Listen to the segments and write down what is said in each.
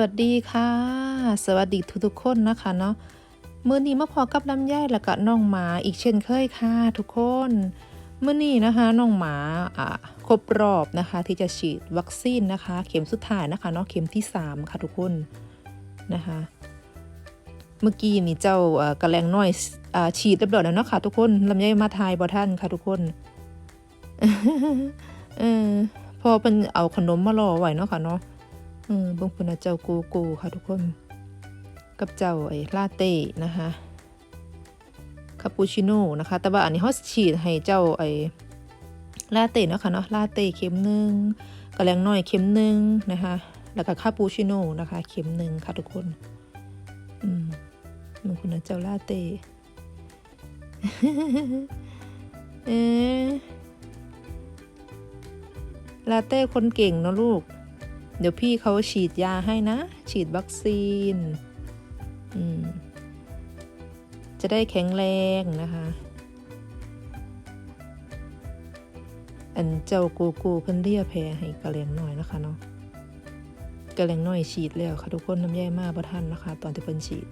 วัสดีค่ะ สวัสดีทุกๆคนนะคะเนาะมื้อนี้มาพอกับลำไยแล้วก็น้องหมาอีกเช่นเคยค่ะทุกคนเมื้อนี้นะคะน้องหมาอ่าครบรอบนะคะ ที่จะฉีดวัคซีนนะคะ เข็มสุดท้ายนะคะเนาะเข็มที่ 3 ค่ะทุกคนนะคะ เมื่อกี้นี่เจ้ากระแลงน้อยอฉีดเรียบร้อยแล้วเนาะค่ะทุกคนลำไยมาทายบ่ท่านค่ะทุกคนเออพอเป็นเอาขนมมารอไว้เนาะค่ะเนาะ เออบงคนนะเจ้ากูกูค่ะทุกคน กับเจ้าไอ้ลาเต้นะคะคาปูชิโน่นะคะ แต่ว่าอันนี้เขาฉีดให้เจ้าไอ้ลาเต้เนาะค่ะเนาะลาเต้เข็มหนึ่งกระแลงน้อยเข็มหนึ่งนะคะ แล้วก็คาปูชิโน่นะคะ เข็มหนึ่งค่ะทุกคน อืมบงคนนะเจ้าลาเต้เอลาเต้คนเก่งเนอะลูก เดี๋ยวพี่เขาฉีดยาให้นะ ฉีดวัคซีนอืมจะได้แข็งแรงนะคะ อันเจ้ากูกูเพิ่นเรียแพ้ให้กระเลงหน่อยนะคะเนาะกระเลงหน่อยฉีดแล้วค่ะทุกคนน้ำแย่มากประทันนะคะ ตอนที่เพิ่นฉีด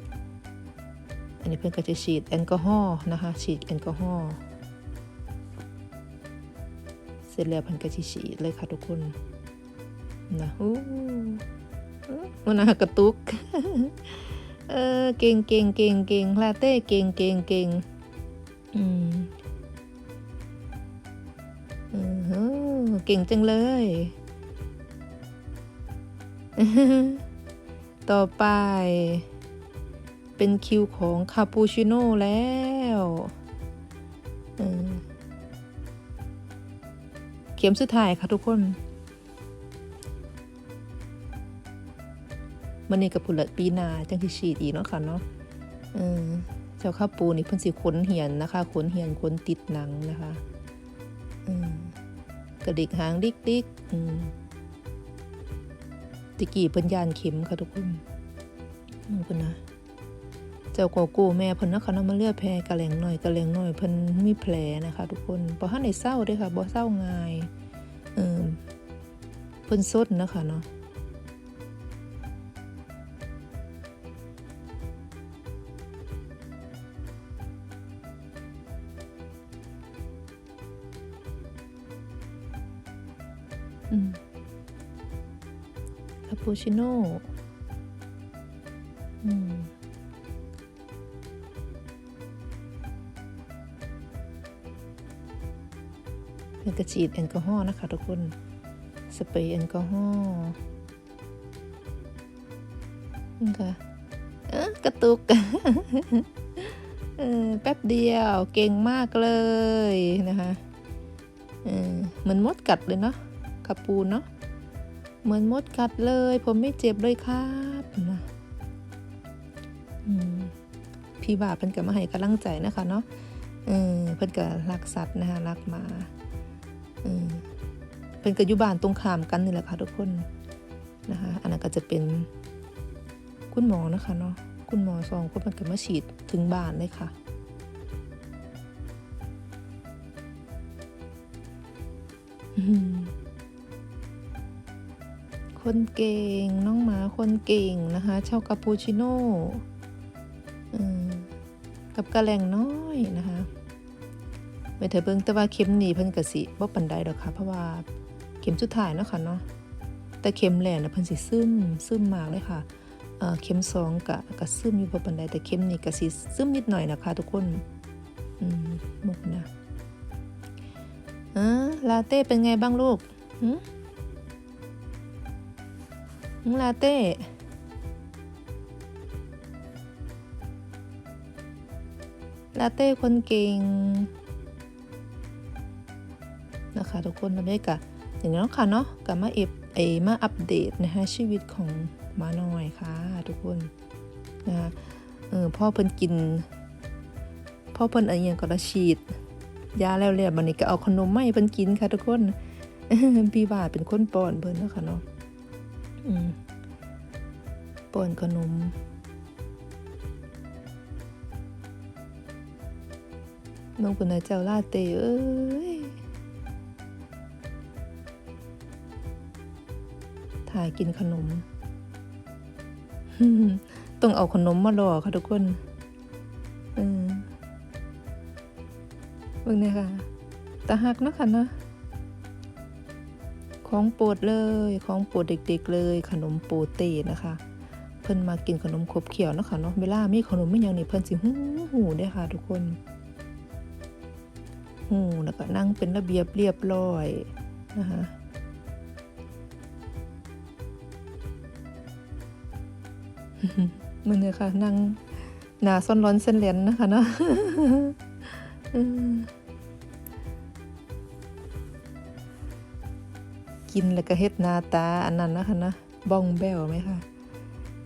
อันนี้เพิ่นก็จะฉีดแอลกอฮอล์นะคะ ฉีดแอลกอฮอล์เสร็จแล้วเพิ่นก็จะฉีดเลยค่ะทุกคน นะอู้มันน่ากระตุก เออ เก่งเก่งเก่งเก่งลาเต้ เก่งเก่งเก่งอืมเออเก่งจังเลย ต่อไป เป็นคิวของคาปูชิโน่แล้วเข็มสุดท้ายค่ะทุกคน มันนี่กับผุละปีนาจังที่ฉีดอีกเนาะค่ะเนาะเออเจ้าข้าวปูนี่เพิ่นสิขนเหียนนะคะขนเหียนขนติดหนังนะคะอืมกระดิกหางดิกดิกอืมตะกี้เพิ่นยานเข็มค่ะทุกคนนี่เพิ่นนะเจ้าโกโก้แม่เพิ่นนะคะเนาะมาเลือดแพ้กระแหลงหน่อยกระแหลงหน่อยเพิ่นมีแผลนะคะ ทุกคนบ่ทันได้เศร้าเด้อค่ะบ่เศร้าง่ายเออเพิ่นสดนะคะเนาะ ปูชิโน่อืมแล้วก็ฉีดแอลกอฮอล์นะคะทุกคน สเปรย์แอลกอฮอล์นี่ค่ะเออกระตุกเออแป๊บเดียวเก่งมากเลยนะคะเออเหมือนมดกัดเลยเนาะกระปูเนาะ เหมือนมดกัดเลย ผมไม่เจ็บเลยครับนะพี่บ่าเพิ่นก็มาให้กำลังใจนะคะเนาะเออเพิ่นก็รักสัตว์นะคะรักหมาเออเพิ่นก็อยู่บ้านตรงข้ามกันนี่แหละค่ะทุกคนนะคะอันนั้นก็จะเป็นคุณหมอนะคะเนาะคุณหมอสองคนมันก็มาฉีดถึงบ้านเลยค่ะอืม คนเก่ง น้องหมาคนเก่งนะคะเช่ากาปูชิโน่กับกระแลงน้อยนะคะไปเถอะเบิงแต่ว่าเข็มนี่เพิ่นกะสิบ่ปานใดดอกค่ะ เพราะว่าเข็มสุดท้ายเนาะค่ะเนาะแต่เข็มแรกนะเพิ่นสิซึมซึมมากเลยค่ะเออเข็มสองกะกะซึมอยู่บ่ปานใดแต่เข็มนี่กะสิซึมนิดหน่อยนะคะ ทุกคนอืมหมกนะอ่าลาเต้เป็นไงบ้างลูกหื ลาเต้ลาเต้คนเก่งนะคะทุกคนเราได้กะอย่างนี้นะค่ะเนาะกะมาเอฟเอมาอัปเดตนะคะชีวิตของหมาหน้อยค่ะทุกคนนะคะเออพ่อเพิ่นกินพ่อเพิ่นอะไรอย่างก็ละฉีดยาแล้วๆบันนี้ก็เอาขนมไมาให้เพิ่นกินค่ะทุกคนพี่ว่าเป็นคนป้อนเพิ่นเนาะค่ะเนาะ ป้อนขนมน้องคนน่ะเจ้าลาเต้เอ้ยถ่ายกินขนม ต้องเอาขนมมาหล่อค่ะทุกคนเออเบิ่งเนี่ยค่ะตาหักเนาะค่ะเนาะ ของโปรดเลยของโปรดเด็ก ๆ เลยขนมโปเต้นะคะ เพิ่นมากินขนมขบเขียวเนาะค่ะเนาะเวลามีขนมไม่ยังนี่เพิ่นสิหูหูเด้ค่ะ ทุกคนหูแล้วก็นั่งเป็นระเบียบเรียบร้อยนะคะมันเนี่ยค่ะนั่งหนาซ่อนร้อนเส้นเหรียญนะคะเนาะ กินแล้วก็เฮ็ดหนาตาอันนั้นนะคะนะบ้องแบ้วไหมคะ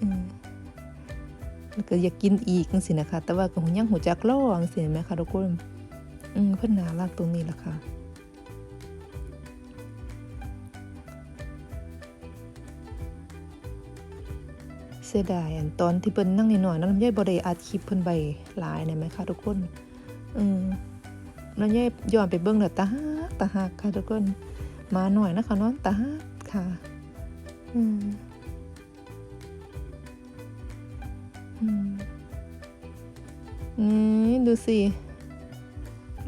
อืมแล้วก็อยากกินอีกสินะคะ แต่ว่าก็หูยังหูจักล่อจังสิไหมคะทุกคนอืมเพิ่อนน่ารักตรงนี้แหละค่ะเสียดายอันตอนที่เพิ่นนั่งนิดหน่อยนั้นลำไยบ่ได้อัดคลิปเพิ่นไปหลายเนี่ยไหมคะทุกคนอืมลำไยย้อนไปเบิ่งแล้วตาฮักตาฮักค่ะทุกคน มาหน่อยนะคะน้องตาค่ะอืมอืมนี่ดูสิ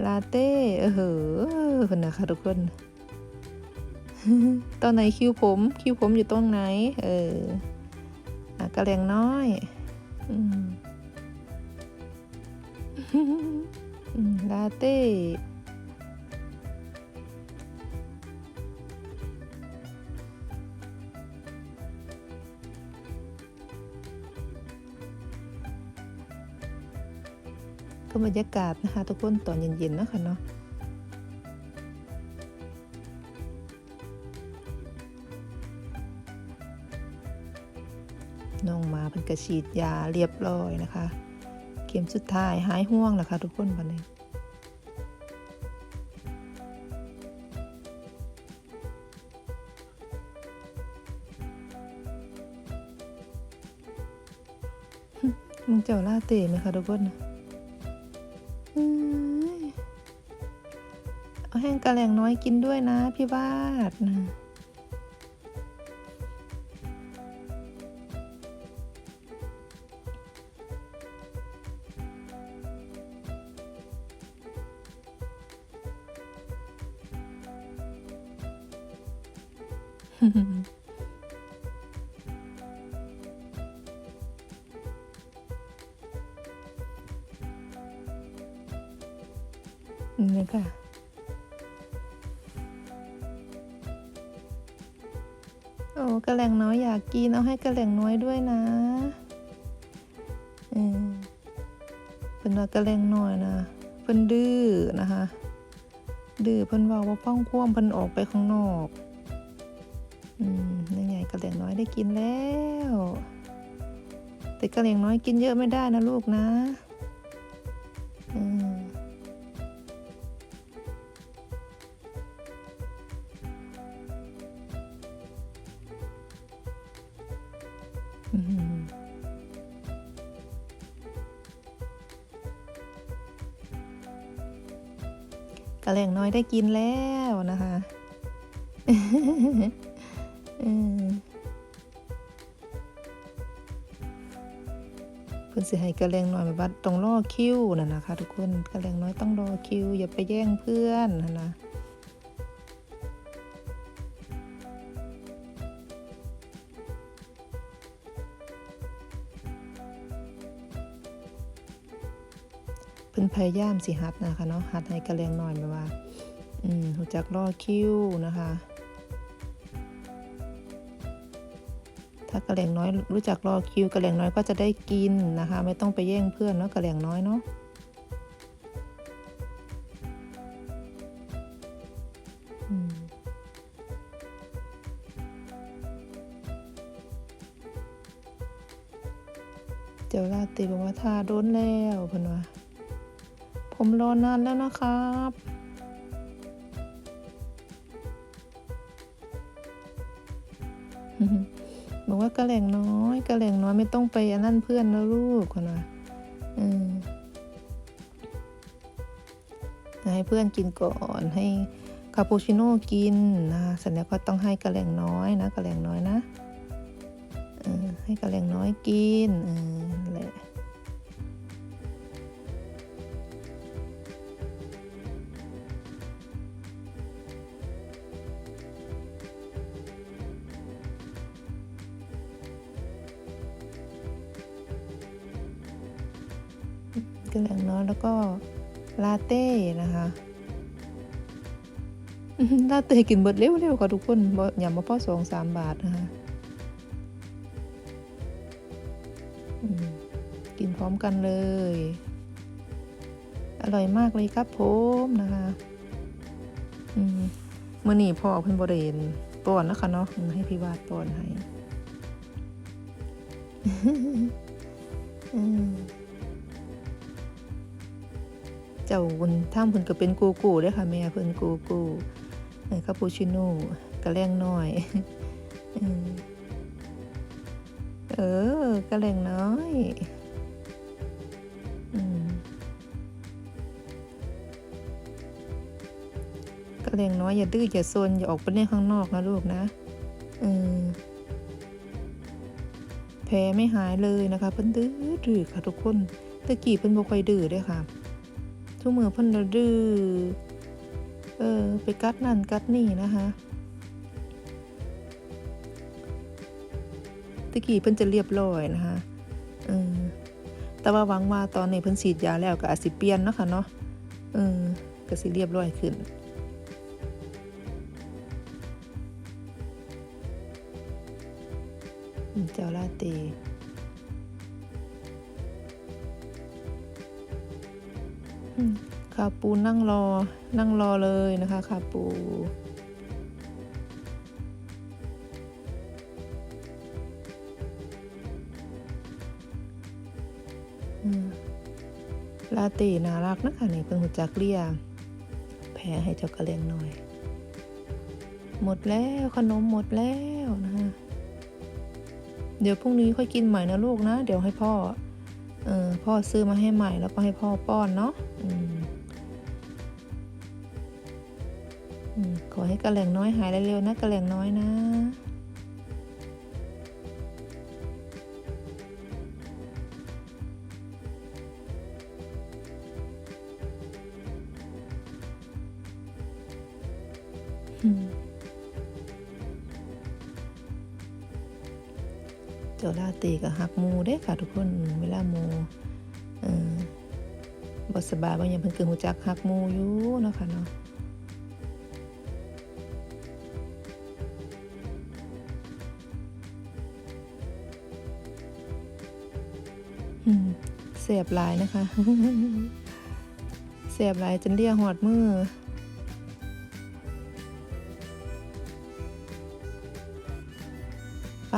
ลาเต้เออเหอะคนนะคะทุกคนตอนไหนคิวผม คิวผมอยู่ตรงไหน เอออะกระแรงน้อยอืมลาเต้็บรรยากาศนะคะ ทุกคนตอนเย็นๆนะคะเนาะน้องมาเป็นกระฉีดยาเรียบร้อยนะคะ เข็มสุดท้ายหายห่วงแล้วค่ะทุกคนบันนี้มึงเจ้าล่าเตะไหมคะทุกคน เอาแห้งกระแหลงน้อยกินด้วยนะพี่บาทนะ นเอาให้กระแหลงน้อยด้วยนะเออเป็นว่ากระแหลงน้อยนะเพิ่นดื้อนะคะ ดื้อเพิ่นเว่าว่าป้องคว่ำเพิ่นออกไปข้างนอก อืมนี่ไงกระแหลงน้อยได้กินแล้ว แต่กระเหลงน้อยกินเยอะไม่ได้นะลูกนะ แระแหล่งน้อยได้กินแล้วนะคะเพื่อนสิให้กระแหล่งน้อยแบบว่าต้องรอคิวนะนะคะ ทุกคนกระแหล่งน้อยต้องรอคิว อย่าไปแย่งเพื่อนนะนะ พิ่นพยายามสิหัดนะคะเนาะหัดให้กระแรงหน่อยแบบว่า อืมรู้จักรอคิวนะคะ ถ้ากระแรงน้อยรู้จักรอคิวกระแรงน้อยก็จะได้กินนะคะ ไม่ต้องไปแย่งเพื่อนเนาะกระแรงน้อยเนาะเจ้าลาติบอกว่าทาโดนแล้วเพิ่นว่า ผมรอนานแล้วนะครับ บอกว่ากระแหล่งน้อยกระแหล่งน้อยไม่ต้องไปอันนั่นเพื่อนนะลูกคนว่าอืมให้เพื่อนกินก่อนให้คาปูชิโน่กินนะเสร็จแล้วก็ต้องให้กระแหล่งน้อยนะกระแหล่งน้อยนะให้กระแลงน้อยกินเออนั่นแหละ กระแลงน้อยแล้วก็ลาเต้นะคะลาเต้กินเบิดเร็วๆค่ะทุกคนอย่ามาพอสองสามบาทนะคะกินพร้อมกันเลย อร่อยมากเลยครับผมนะคะอืมมื่อนี้พ่อเพิ่นบริเวณป้อนนะค่ะเนาะให้พี่วาดป้อนให้ อืม เจ้าบนถ้ำเพิ่นก็เป็นกูกูเด้อค่ะแม่เพิ่นกูกูคาปูชิโน่กระแลงน้อยเออกระแลงน้อยกระแลงน้อยอย่าดื้ออย่าซนอย่าออกไปเล่นข้างนอกนะลูกนะเออแผลไม่หายเลยนะคะเพิ่นดื้อดื้อค่ะทุกคนตะกี้เพิ่นบ่ค่อยดื้อเด้อค่ะ ทุกมือเพิ่นดื้อเออ ไปกัดนั่นกัดนี่นะคะตะกี้เพิ่นจะเรียบร้อยนะคะเออแต่ว่าหวังว่าตอนนี้เพิ่นฉีดยาแล้วก็อาจสิเปลี่ยนเนาะค่ะเนาะเออก็สิเรียบร้อยขึ้นเจ้าลาเต ขาปูนั่งรอ นั่งรอเลยนะคะขาปู ลาเต้น่ารักนะคะนี่เพิ่งหูจักเรียแพ้ให้เจ้ากระเลงหน่อย หมดแล้วขนมหมดแล้วนะคะ เดี๋ยวพรุ่งนี้ค่อยกินใหม่นะลูกนะ เดี๋ยวให้พ่อ เออพ่อซื้อมาให้ใหม่แล้วก็ให้พ่อป้อนเนาะอืมขอให้กระแหล่งน้อยหายเร็วๆนะกระแหล่งน้อยนะ เจ้าตีกับฮักมูเด้ค่ะทุกคนเวลาหมูเออบสบายบางอย่างเพิ่นเกิดหูจักฮักมูอยู่เนาะค่ะเนาะเสียบหลายนะคะเสียบหลายจนเรียกหอดมือ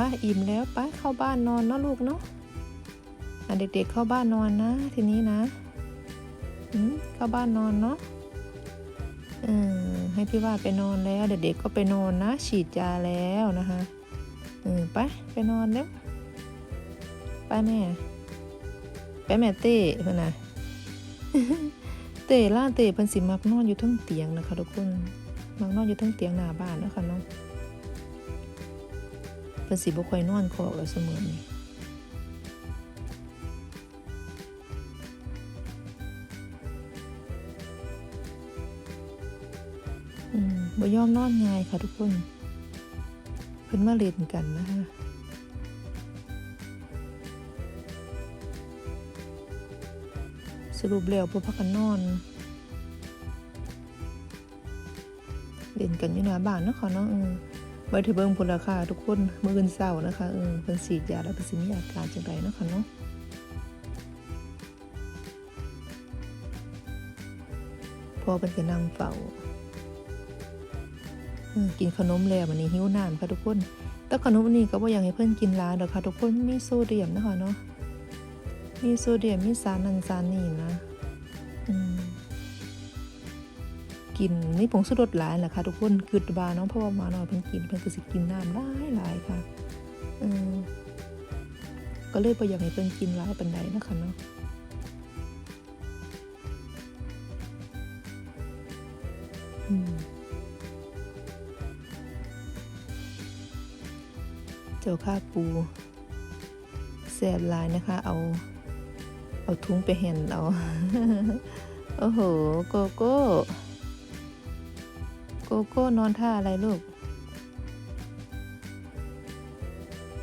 ไปอิ่มแล้วไปเข้าบ้านนอนเนาะลูกเนาะเด็กๆเข้าบ้านนอนนะ ทีนี้นะเข้าบ้านนอนเนาะให้พี่ว่าไปนอนแล้ว เด็กๆก็ไปนอนนะ ฉีดยาแล้วนะคะเออไปไปนอนแล้วไปแม่ ไปแม่เต้เพื่อนนะเต้ล่าเต้เพิ่นสิมักนอนอยู่ทั้งเตียงนะคะทุกคนมักนอนอยู่ทั้งเตียงหน้าบ้านนะคะเนาะ พิ่นสิบ่ค่อยนอนคอกแล้วเสมอนี่อืมบ่ยอมนอนง่ายค่ะทุกคนเพิ่นมาเล่นกันนะคะสรุปแล้วบ่พักกันนอนเล่นกันอยู่หน้าบ้านเนาะค่ะเนาะ เออไว้ถือเบิ่งผลราคาทุกคนเมื้ออื่นเช้านะคะเออเพิ่นฉีดยาแล้วเพิ่นสิมีอาการจังไดเนะค่ะเนาะพอเพิ่นก็นั่งเฝ้ากินขนมแล้ววันนี้หิวน้ำค่ะทุกคนแต่ขนมนี้ก็บ่อยากให้เพิ่อนกินหลายดอกค่ะทุกคนมีโซเดียมนะคะเนาะมีโซเดียมมีสารนั่นสารนี่นะ กินนี่ผงชูรสหลายแหละค่ะทุกคนคือบาเนาะเพราะว่ามาน้อยเพิ่นกินเพิ่นก็สิกินน้ำหลายหลายค่ะเออก็เลยบ่อยากให้เพิ่นกินหลายปานใดนะคะเนาะอืมเจ้าข้าปูแสบหลายนะคะ เอา เอาทุงไปเห็นเอา โอ้โห โกโก้ โกโก้นอนท่าอะไรลูก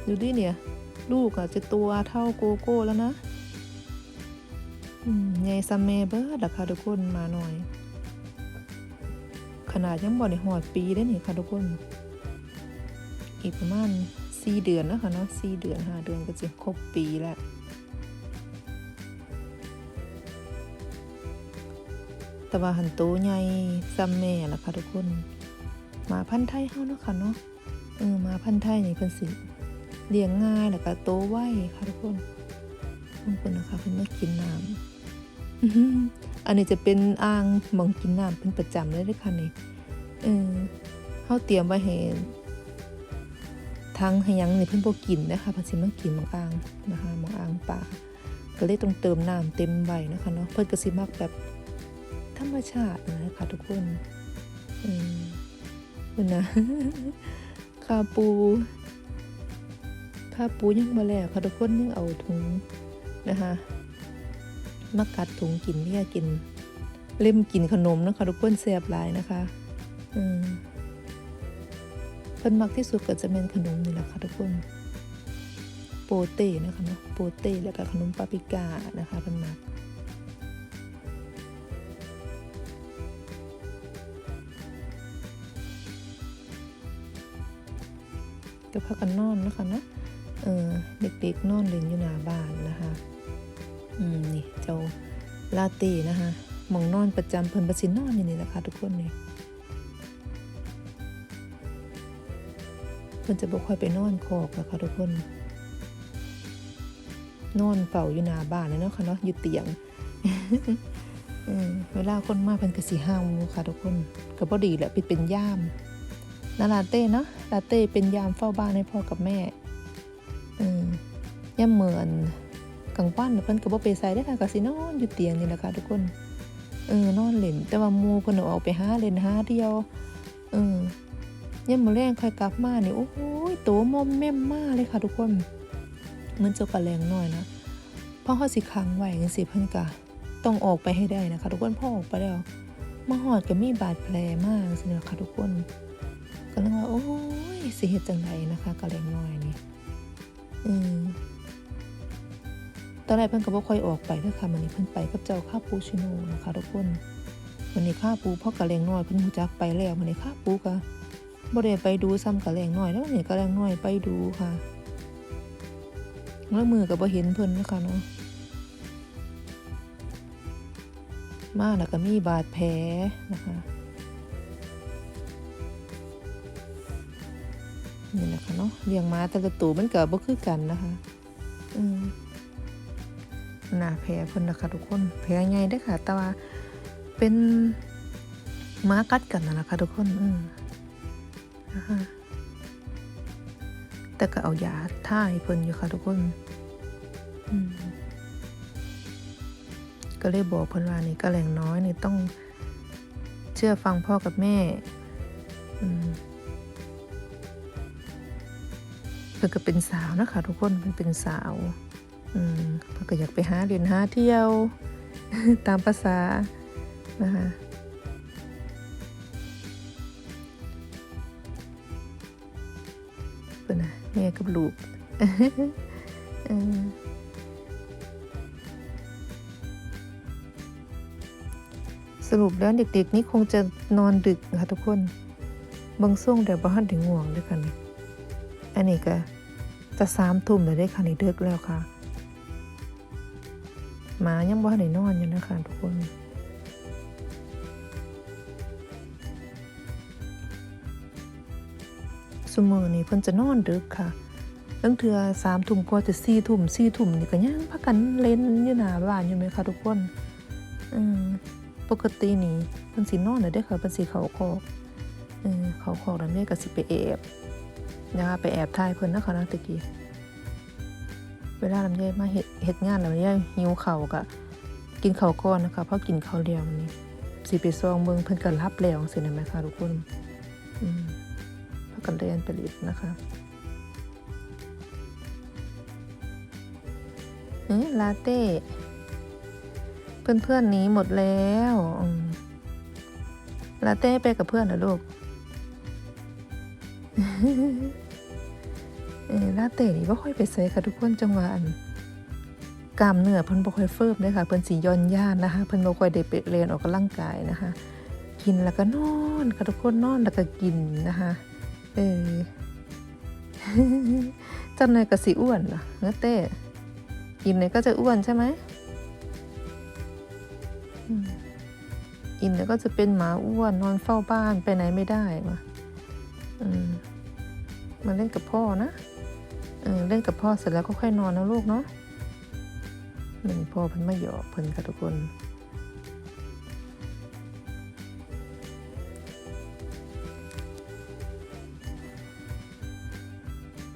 ดูดิเนี่ย ลูกอะจะตัวเท่าโกโก้แล้วนะอืมใหญ่ซัมเมเบิร์ดะค่ะทุกคนมาหน่อย ขนาดยังบ่ได้หอดปีได้นี่ค่ะทุกคน อีกประมาณสี่เดือนนะคะเนาะสี่เดือนห้าเดือนก็จะครบปีแล้ว แต่ว่าหันโตใหญ่ซัมแม่ล่ะค่ะทุกคนหมาพันธุ์ไทยเฮาเนาะค่ะเนาะเออหมาพันธุ์ไทยนี่เพิ่นสิเลี้ยงง่ายแล้วก็โตไวค่ะทุกคนขอบคุณนะคะเพิ่นมากินน้ำอันนี้จะเป็นอ่างมองกินน้ำเป็นประจำเลยด้อค่ะนี่เออเฮาเตรียมไว้ให้ทางให้ยังนี่เพิ่นบ่กินนะคะเพิ่นสิมากินมองอ่างนะคะมองอ่างป่าก็เลยต้องเติมน้ำเต็มใบนะคะเนาะเพิ่นก็สิมักแบบ ธรรมชาตินะคะทุกคนอืมคุณนะคาปูคาปูยังมาแล้วค่ะทุกคนยังเอาถุงนะคะมากัดถุงกินเนี่ยกิน เล่มกินขนมนะคะทุกคนแซ่บหลายนะคะอืมเพิ่นมักที่สุดก็จะเป็นขนมนี่แหละค่ะทุกคนโปเต้นะคะเนาะโปเต้แล้วก็ขนมปาปิก้านะคะเพิ่นมัก ก็พักกันนอนนะคะนะเออเด็กๆนอนเล่นอยู่หน้าบ้านนะคะอืมนี่เจ้าลาเต้นะคะหมองนอนประจำเพิ่นประสินนอนอยู่นี่แหละคะทุกคนนี่เพิ่นจะบ่ค่อยไปนอนคอกแล้วค่ะทุกคน นอนเฝ้าอยู่หน้าบ้านเลยเนาะค่ะเนาะอยู่เตียงเออเวลาคนมาเพิ่นก็สิห้าวค่ะทุกคนก็บ่ดีแหละไปเป็นย่าม นาลาเต้เนาะลาเต้เป็นยามเฝ้าบ้านให้พ่อกับแม่อืมย่ำเหมือนกลางวันน่ะเพิ่นก็บ่ไปใส่ได้ค่ะก็สินอนอยู่เตียงนี่แหละค่ะทุกคนเออนอนเล่นแต่ว่าหมู่เพิ่นเอาอกไปหาเล่นหาเที่ยวเออย่ำมื้อแรงค่อยกลับมานี่โอ้โหโตมอมแม่มมากเลยค่ะทุกคนเหมือนเจ้ากระแรงหน้อยนะพราะเฮาสิค้างไว้จังซี่เพิ่นก็ต้องออกไปให้ได้นะคะ ทุกคนพอออกไปแล้วมาฮอดก็มีบาดแผลมากจังซี่นะคะทุกคน ก็เลยว่าโอ้ยสิเฮ็ดจังไดนะคะกะเล็กน้อยนี่อืมตอนแรกเพิ่นก็บ่ค่อยออกไปเด้อค่ะมื้อนี้เพิ่นไปกับเจ้าข้าปูชิโนนะคะทุกคนมื้อนี้ข้าปูพ่อกะแรงน้อยเพิ่นรู้จักไปแล้วมื้อนี้ข้าปูก็บ่ได้ไปดูซ้ำกะแรงน้อยแล้วนี่กะแรงน้อยไปดูค่ะแล้วมือก็บ่เห็นเพิ่นนะคะเนาะมาแล้วก็มีบาดแผลนะคะ นี่แหละค่ะเนาะเลี้ยงม้าแต่ละตัวมันก็บ่คือกันนะคะอืมหน้าแผลเพิ่นนะคะทุกคนแผลใหญ่เด้ค่ะ แต่ว่าเป็นม้ากัดกันนะคะทุกคนอืมนะคะแต่ก็เอายาท่าให้เพิ่นอยู่ค่ะทุกคนอืมก็เลยบอกเพิ่นว่านี่ก็แรงน้อยนี่ต้องเชื่อฟังพ่อกับแม่ อืม พิ่นก็เป็นสาวนะคะ ทุกคนเพิ่นเป็นสาวอืมเพิ่นก็อยากไปหาเรียนหาเที่ยว ตามภาษานะคะเพิ่นน่ะแม่กับลูกเออสรุปแล้วเด็กๆนี่คงจะนอนดึกค่ะทุกคน บางช่วงเดี๋ยวบ้านถึงง่วงด้วยค่ะนี่อันนี้ก็ จะสามทุ่มเลยได้ค่ะนี่เดึกแล้วค่ะหมายังบ่ได้นอนอยู่นะคะทุกคนสมอนี่เพิ่นจะนอนดึกค่ะตั้งเทือสามทุ่มกว่าจะสี่ทุ่มสี่ทุ่มนี่ก็ยังพักกันเล่นอยู่หน้าบ้านอยู่ไหมคะทุกคนอืมปกตินี่เพิ่นสินอนเลยได้อค่ะเพิ่นสิเขาคอกเออเขาคอกแล้วแม่ก็สิไปแอบ นะคะไปแอบถ่ายเพิ่นนะคะนะตะกี้เวลาลำไยมาเฮ็ดเฮ็ดงานลำไยหิวข้าก็กินข้าวก่อนนะคะเพราะกินข้าวเดียวนี่สิไปซองเบิ่งเพิ่นก็รับแล้วสินะแม่ค่ะทุกคนอืมพากันเรียนไปลิดนะคะเอ้ยลาเต้เพื่อนๆหนีหมดแล้วลาเต้ไปกับเพื่อนเหรอลูก เออลาเต้นี่บ่ค่อยไปใส่ค่ะทุกคนจังหวะอันกล้ามเนื้อเพิ่นบ่ค่อยเฟิบเลยค่ะเพิ่นสิย่อนย่านนะคะเพิ่นบ่ค่อยได้ไปเรียนออกกำลังกายนะคะ กินแล้วก็นอนค่ะทุกคนนอนแล้วก็กินนะคะเออจังไหนก็สิอ้วนล่ะเนื้อเต้กินไหนก็จะอ้วนใช่ไหมอิ่มแล้วก็จะเป็นหมาอ้วนนอนเฝ้าบ้านไปไหนไม่ได้วะอื มมาเล่นกับพ่อนะเออเล่นกับพ่อเสร็จแล้วก็ค่อยนอนนะลูกเนาะนี่พ่อเพิ่นมาหยอกเพิ่นค่ะทุกคน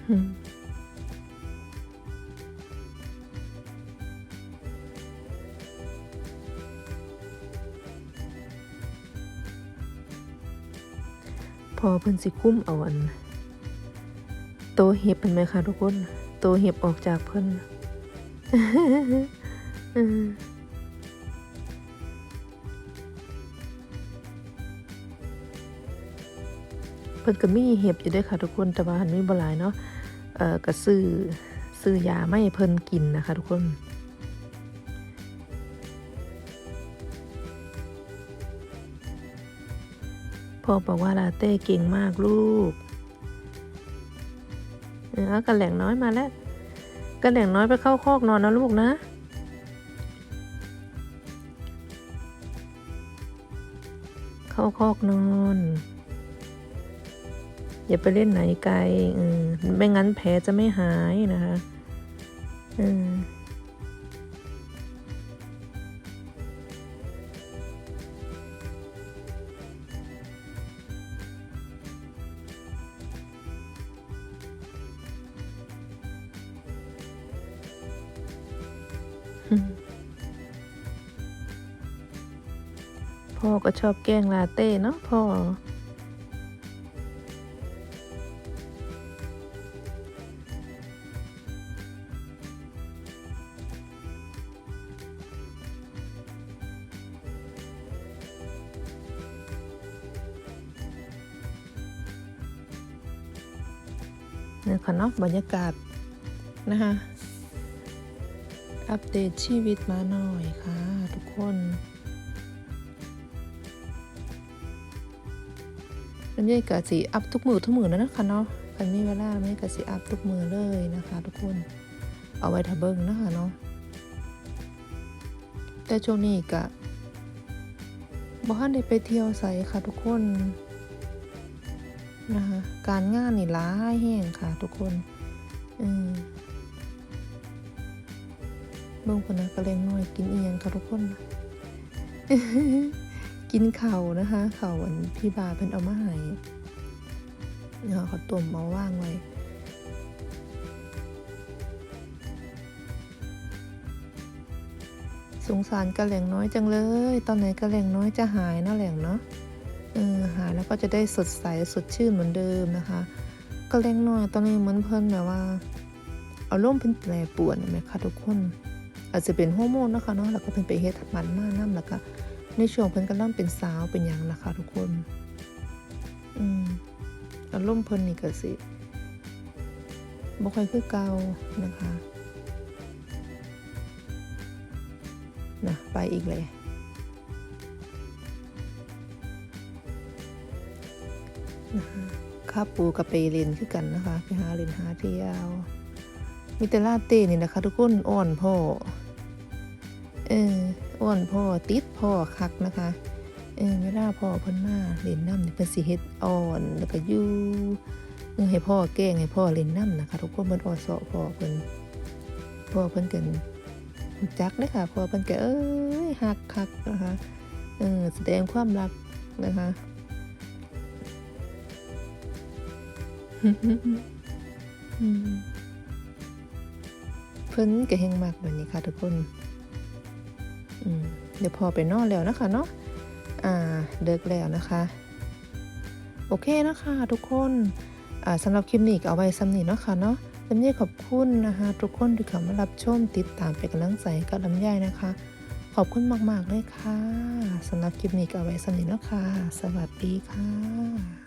อืม พอเพิ่นสิคุ้มเอาอันโตเห็บเป็นไหมคะทุกคน โตเห็บออกจากเพิ่นเพิ่นก็มีเห็บอยู่ด้วยค่ะทุกคนแต่ว่าหันมีบ่หลายเนาะเอ่อก็ซื้อซื้อยาไม่เพิ่นกินนะคะ ทุกคน พ่อบอกว่าลาเต้เก่งมากลูกเออกระแหล่งน้อยมาแล้วกระแหล่งน้อยไปเข้าคอกนอนนะลูกนะ เข้าคอกนอน อย่าไปเล่นไหนไกลเออไม่งั้นแผลจะไม่หายนะคะเอออื ชอบแกงลาเต้เนาะพ่อเนี่ยค่ะเนาะบรรยากาศนะคะอัปเดตชีวิตมาหน่อยค่ะ ทุกคน บรรยากาศสีอัพทุกมือทุกมือแล้วนะคะเนาะกันมีเวลาไม่กาสีอัพทุกมือเลยนะคะ ทุกคนเอาไว้ถ้าเบิ้งนะคะเนาะแต่ช่วงนี้กะบ้านได้ไปเที่ยวใส่ค่ะทุกคนนะคะการงานนี่ร้ายแห้งค่ะ ทุกคนอืมเบิ่งคนนะกระเลงน้อยกินเอียงค่ะทุกคน กินเข่านะคะเข่าวันพี่บาเพิ่นเอามาให้เนี่ยเขาต้มมาว่างไว้สงสารกระแหล่งน้อยจังเลย ตอนไหนกระแหล่งน้อยจะหายนะแหล่งเนาะเออหายแล้วก็จะได้สดใสสดชื่นเหมือนเดิมนะคะก็เล็กน้อยตอนนี้เหมือนเพิ่นแบบว่า เอาร่มเป็นแปรปรวนไหมคะทุกคน อาจจะเป็นฮอร์โมนนะคะเนาะแล้วก็เป็นไปเฮ็ดมันมากน้ำแล้วก็ ในช่วงเพิ่นก็เริ่มเป็นสาวเป็นอย่างนะคะทุกคน อืมอารมณ์เพิ่นนี่ก็สิบ่ค่อยคือเก่านะคะนะไปอีกเลยนะคะข้าปูกับไปเรียนคือกันนะคะไปหาเรียนหาเที่ยวมิเตลาเต้นี่นะคะ ทุกคนอ่อนพ่อเออ อ่อนพ่อติดพ่อคักนะคะเออเวลาพ่อเพิ่นมาเล่นน้ำนี่เพิ่นสิเฮ็ดอ่อนแล้วก็อยู่เออให้พ่อแกล้งให้พ่อเล่นน้ำนะคะทุกคนเพิ่นอ่อเสาะพ่อเพิ่นพ่อเพิ่นกันจักเลยค่ะพ่อเพิ่นก็เอ้ยหักคักนะคะเออแสดงความรักนะคะอืมเพิ่นก็แหงมากแบบนี้ค่ะทุกคน เดี๋ยวพอไปนอนแล้วนะคะเนาะอ่าเดิกแล้วนะคะ โอเคนะคะทุกคนอ่าสำหรับคลิปนี้ก็เอาไว้ซ้ำนี้เนาะค่ะเนาะลำไยขอบคุณนะคะทุกคนที่เข้ามารับชมติดตามเป็นกำลังใจกับลำไยนะคะ ขอบคุณมากๆเลยค่ะสำหรับคลิปนี้ก็เอาไว้สนิทแล้วค่ะ สวัสดีค่ะ